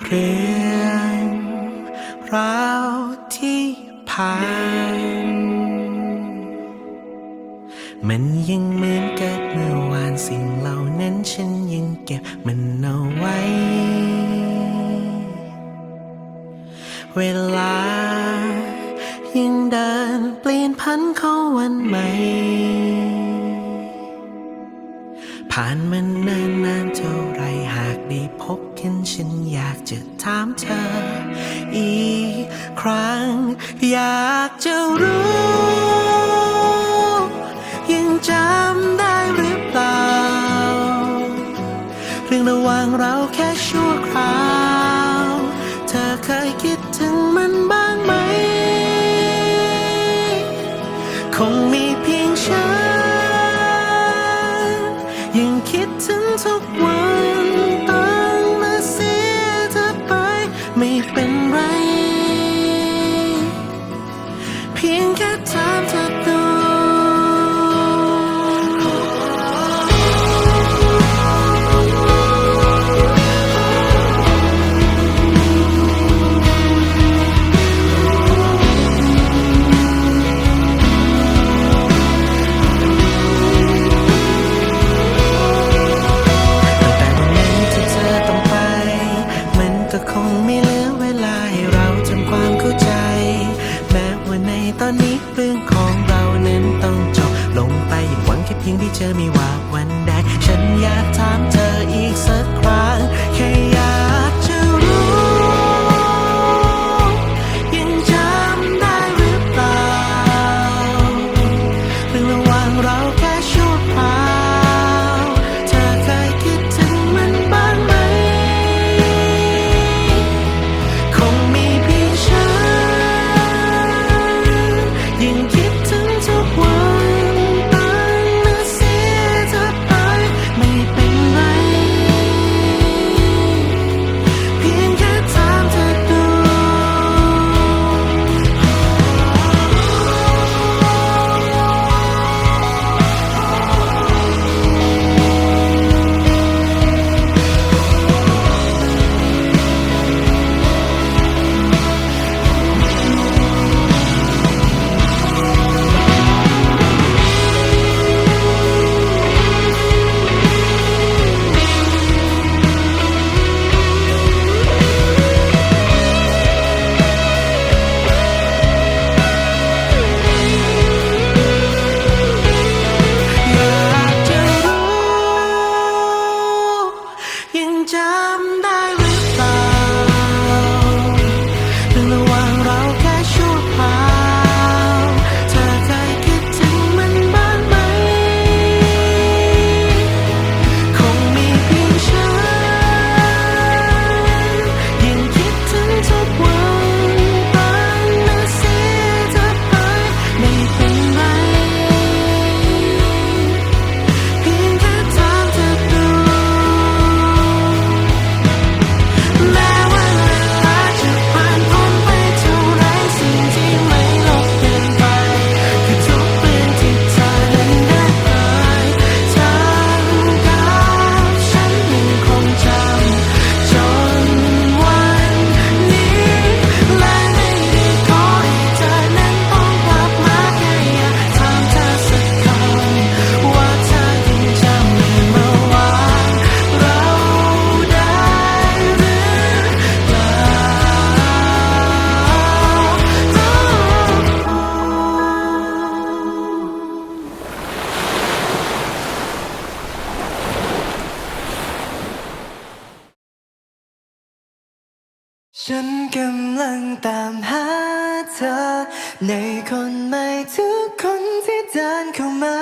เรื่องราวที่ผ่าน มันยังเหมือนเกิดเมื่อวานสิ่งเหล่านั้นฉันยังเก็บมันเอาไว้ เวลายังเดินเปลี่ยนพันเข้าวันใหม่ผ่านมันนานนานเท่าไรหากได้พบ เห็นฉันอยากจะถามเธอ อีกครั้ง อยากจะรู้ ยังจำได้หรือเปล่า เรื่องระหว่างเราแค่ชั่วคราว เธอเคยคิดถึงมันบ้างไหม พียงแค่ถามเธอดูแต่วันนั้ที่เธอต้องไปมันก็คงไม่เหลือเวลา ค่เพียงได้เจอไม่ว่าวันใด ฉันอยากถามเธออีกสักครั้งแค่ ฉันกำลังตามหาเธอ ในคนใหม่ทุกคนที่เดินเข้ามา